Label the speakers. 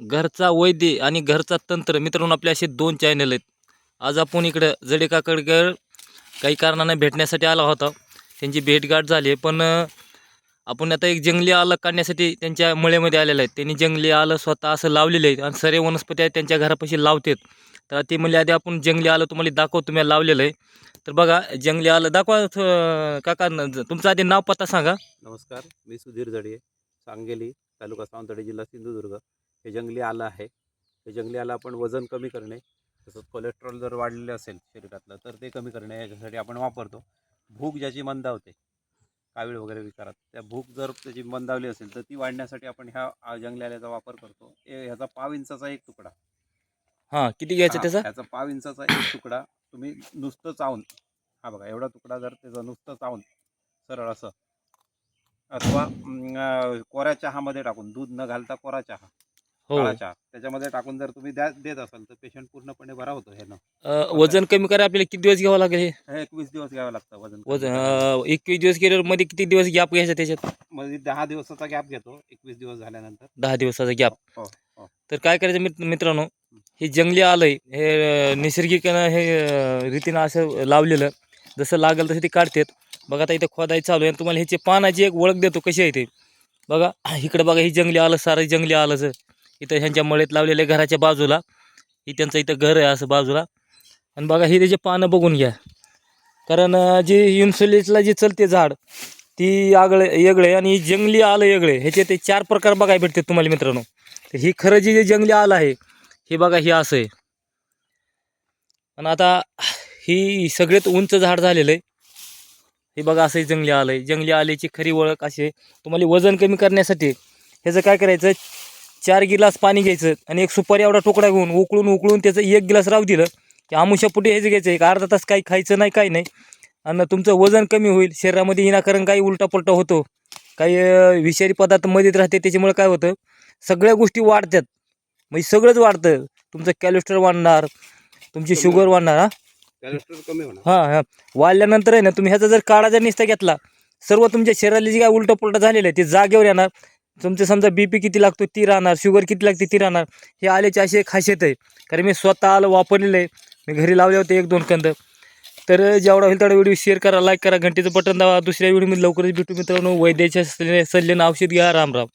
Speaker 1: घरचा वैद्य आणि घरचा तंत्र. मित्रांनो आपले असे दोन चॅनल आहेत. आज आपण इकडं जडेकाकडकर काही कारणाने भेटण्यासाठी आला होता. त्यांची भेटगाठ झाली आहे. पण आपण आता एक जंगली आलं काढण्यासाठी त्यांच्या मळ्यामध्ये आलेलं आहे. त्यांनी जंगली आलं स्वतः असं लावलेलं आहे. आणि सरे वनस्पती आहेत त्यांच्या घरापाशी लावतात. तर ते म्हणले आधी आपण जंगली आलं तुम्हाला दाखव तुम्ही लावलेलं आहे. तर बघा जंगली आलं दाखवा काका तुमचं आधी नाव पत्ता सांगा.
Speaker 2: नमस्कार मी सुधीर जडे सांगेली तालुका सावंतवाडी जिल्हा सिंधुदुर्ग. हे जंगली आलं आहे. हे जंगली आलं आपण वजन कमी करणे तसंच कोलेस्ट्रॉल जर वाढलेलं असेल शरीरातलं तर ते कमी करणे याच्यासाठी आपण वापरतो. भूक ज्याची मंदावते कावीळ वगैरे विकारात त्या भूक जर त्याची मंदावली असेल तर ती वाढण्यासाठी आपण ह्या जंगली आल्याचा वापर करतो. ह्याचा पाव इंचाचा एक तुकडा.
Speaker 1: हां किती घ्यायचं त्याचा?
Speaker 2: ह्याचा पाव इंचाचा एक तुकडा. तुम्ही नुसतं चावून हा बघा एवढा तुकडा जर त्याचा नुसतं चावून सरळ असं अथवा कोऱ्या चहामध्ये टाकून दूध न घालता कोरा चहा.
Speaker 1: हो.
Speaker 2: त्याच्यामध्ये टाकून जर तुम्ही द्या देत असाल तर पेशंट पूर्णपणे बरा होतो हे
Speaker 1: अं, वजन कमी करायला आपल्याला किती दिवस घ्यावं लागेल हे?
Speaker 2: एकवीस दिवस घ्यावं लागतं वजन कमी
Speaker 1: वजन. अं, एकवीस दिवस केल्यावर मध्ये किती दिवस गॅप घ्यायचा त्याच्यात?
Speaker 2: म्हणजे दहा दिवसाचा गॅप घेतो एकवीस दिवस झाल्यानंतर.
Speaker 1: दहा दिवसाचा गॅप.
Speaker 2: हो हो.
Speaker 1: तर काय करायचं मित्र मित्रांनो हे जंगली आलंय हे अं, नैसर्गिकनं हे अं, रीतीनं असं लावलेलं जसं लागेल तसं ते काढतात. बघा आता इथं खोदाई चालू आहे आणि तुम्हाला ह्याची पानाची एक ओळख देतो कशी आहे ते. बघा इकडं बघा ही जंगली आलं सारं जंगली आलंच इथं ह्यांच्या मळेत लावलेले घराच्या बाजूला. ही त्यांचं इथं घर आहे असं बाजूला. आणि बघा ही त्याची पानं बघून घ्या. कारण जी इन्सुलेटला जी चलते झाड ती आगळे येगळे आणि जंगली आलं येगळे ह्याचे ते चार प्रकार बघायला भेटते तुम्हाला मित्रांनो. तर ही खरं जी जे जंगली आलं आहे हे बघा हे असं आहे. आणि आता ही सगळ्यात उंच झाड झालेलं आहे. हे बघा असं जंगली आलं आहे जंगली आल्याची खरी ओळख अशी तुम्हाला वजन कमी करण्यासाठी ह्याचं काय करायचं? चार गिलास पाणी घ्यायचं आणि एक सुपारी एवढा तुकडा घेऊन उकळून उकळून त्याचं एक गिलास राहू दिलं की आमुष्यापुटी ह्याचं घ्यायचं. एक अर्धा तास काही खायचं नाही काही नाही. आणि तुमचं वजन कमी होईल. शरीरामध्ये विनाकारण काही उलटापलटा होतो. काही विषारी पदार्थ मध्येच राहते. त्याच्यामुळे काय होतं? सगळ्या गोष्टी वाढतात. म्हणजे सगळंच वाढतं. तुमचं कॅलेस्ट्रॉल वाढणार तुमची शुगर. वाढणार हा?
Speaker 2: कॅलेस्ट्रॉल कमी होणार.
Speaker 1: हां हां. वाढल्यानंतर आहे ना तुम्ही ह्याचा जर काढा जर निस्ता घेतला सर्व तुमच्या शरीराला जे काय उलटं पुलटं झालेलं आहे ते जागेवर येणार. तुमचं समजा बी पी किती लागतो? ती राहणार. शुगर किती लागते? ती राहणार. हे आल्याची अशी एक खासियत आहे. कारण मी स्वतः आलं वापरलेलं आहे. मी घरी लावले होते एक दोन कंद. तर जेवढा होईल तेवढा व्हिडिओ शेअर करा लाईक करा घंटेचं बटन दावा दुसऱ्या व्हिडिओमध्ये लवकरच भेटू मित्रांनो. वैद्याच्या सल्ल्यानं औषध घ्या. राम राम.